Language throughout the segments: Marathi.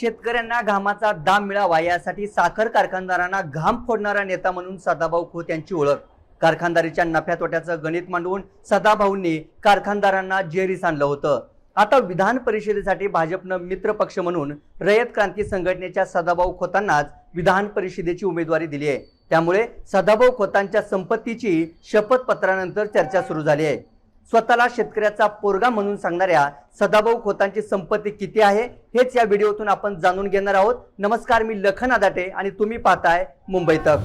शेतकऱ्यांना घामाचा दाम मिळावा यासाठी साखर कारखानदारांना घाम फोडणारा नेता म्हणून सदाभाऊ खोत यांची ओळख. कारखानदारीच्या नफ्या तोट्याचं गणित मांडवून सदाभाऊंनी कारखानदारांना जेरीस आणलं होतं. आता विधान परिषदेसाठी भाजपनं मित्र पक्ष म्हणून रयत क्रांती संघटनेच्या सदाभाऊ खोतांनाच विधान परिषदेची उमेदवारी दिली आहे. त्यामुळे सदाभाऊ खोतांच्या संपत्तीची शपथपत्रानंतर चर्चा सुरू झाली आहे. स्वतःला शेतकऱ्याचा पोरगा म्हणून सांगणाऱ्या सदाभाऊ खोतांची संपत्ती किती आहे हेच या व्हिडिओतून आपण जाणून घेणार आहोत. नमस्कार मी लखन आदाटे आणि तुम्ही पाहताय मुंबई तक.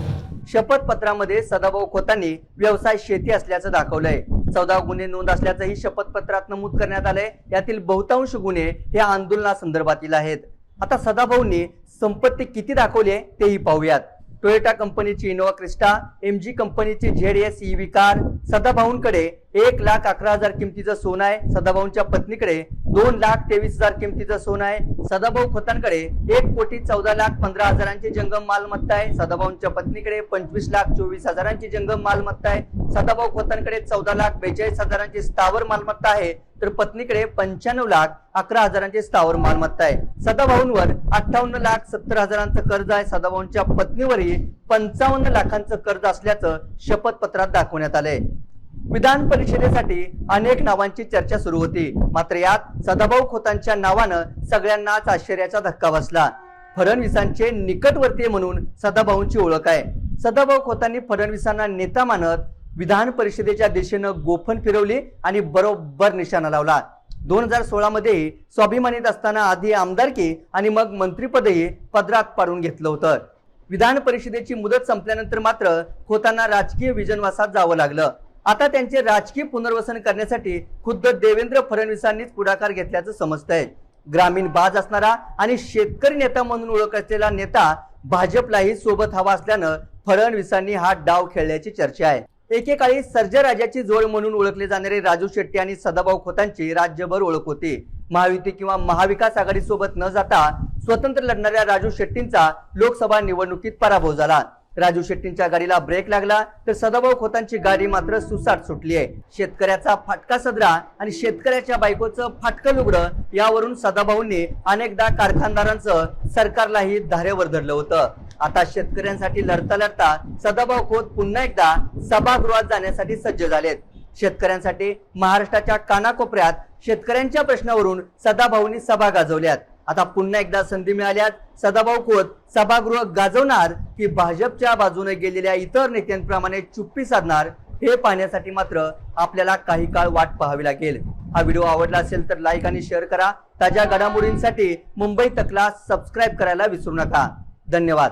शपथपत्रामध्ये सदाभाऊ खोतांनी व्यवसाय शेती असल्याचं दाखवलंय. चौदा गुन्हे नोंद असल्याचंही शपथपत्रात नमूद करण्यात आलंय. यातील बहुतांश गुन्हे हे आंदोलनासंदर्भातील आहेत. आता सदाभाऊंनी संपत्ती किती दाखवली आहे तेही पाहूयात. टोयोटा कंपनीची इनोवा क्रिस्टा एम जी कंपनीची झेड एस ईव्ही कार सदाभाऊंकडे एक लाख अकरा हजार किमतीचं सोनं आहे. सदाभाऊंच्या पत्नीकडे दोन लाख तेवीस हजार किमतीचं सोनं आहे. सदाभाऊ खोतांकडे एक कोटी चौदा लाख पंधरा हजारांची जंगम मालमत्ता आहे. सदाभाऊंच्या पत्नीकडे पंचवीस लाख चोवीस हजारांची जंगम मालमत्ता आहे. सदाभाऊ खोतांकडे चौदा लाख बेचाळीस हजारांची स्थावर मालमत्ता आहे. तर पत्नीकडे पंच्याण्णव लाख अकरा हजारांची स्थावर मालमत्ता आहे. सदाभाऊंवर अठ्ठावन्न लाख सत्तर हजारांचं कर्ज आहे. सदाभाऊंच्या पत्नीवरही पंचावन्न लाखांचं कर्ज असल्याचं शपथपत्रात दाखवण्यात आलंय. विधान परिषदेसाठी अनेक नावांची चर्चा सुरू होती. मात्र यात सदाभाऊ खोतांच्या नावानं सगळ्यांनाच आश्चर्याचा धक्का बसला. फडणवीसांचे निकटवर्तीय म्हणून सदाभाऊंची ओळख आहे. सदाभाऊ खोतांनी फडणवीसांना नेता मानत विधान परिषदेच्या दिशेनं गोफण फिरवली आणि बरोबर निशाणा लावला. दोन हजार सोळा मध्ये स्वाभिमानीत असताना आधी आमदारकी आणि मग मंत्रीपदही पदरात पाडून घेतलं होतं. विधान परिषदेची मुदत संपल्यानंतर मात्र खोतांना राजकीय विजनवासात जावं लागलं. आता त्यांचे राजकीय पुनर्वसन करण्यासाठी खुद्द देवेंद्र फडणवीसांनीच पुढाकार घेतल्याचं समजतंय. ग्रामीण बाज असणारा आणि शेतकरी नेता म्हणून ओळख असलेला नेता भाजपलाही सोबत हवा असल्यानं फडणवीसांनी हा डाव खेळल्याची चर्चा आहे. एकेकाळी सर्जराजाची जोड म्हणून ओळखले जाणारे राजू शेट्टी आणि सदाभाऊ खोतांची राज्यभर ओळख होती. महायुती किंवा महाविकास आघाडी सोबत न जाता स्वतंत्र लढणाऱ्या राजू शेट्टींचा लोकसभा निवडणुकीत पराभव झाला. राजू शेट्टींच्या गाडीला ब्रेक लागला तर सदाभाऊ खोतांची गाडी मात्र सुसाट सुटली आहे. शेतकऱ्याचा फाटका सदरा आणि शेतकऱ्याच्या बायकोचं फाटकं लुगडं यावरून सदाभाऊंनी अनेकदा कारखानदारांचं सरकारलाही धारेवर धरलं होतं. आता शेतकऱ्यांसाठी लढता लढता सदाभाऊ खोत पुन्हा एकदा सभागृहात जाण्यासाठी सज्ज झालेत. शेतकऱ्यांसाठी महाराष्ट्राच्या कानाकोपऱ्यात शेतकऱ्यांच्या प्रश्नावरून सदाभाऊंनी सभा गाजवल्यात. आता पुन्हा एकदा संधी मिळाल्यात. सदाभाऊ खोत सभागृह गाजवणार की भाजपच्या बाजूने गेलेल्या इतर नेत्यांप्रमाणे चुप्पी साधणार हे पाहण्यासाठी मात्र आपल्याला काही काळ वाट पाहावी लागेल. हा व्हिडिओ आवडला असेल तर लाईक आणि शेअर करा. ताज्या घडामोडींसाठी मुंबई तकला सबस्क्राईब करायला विसरू नका. धन्यवाद.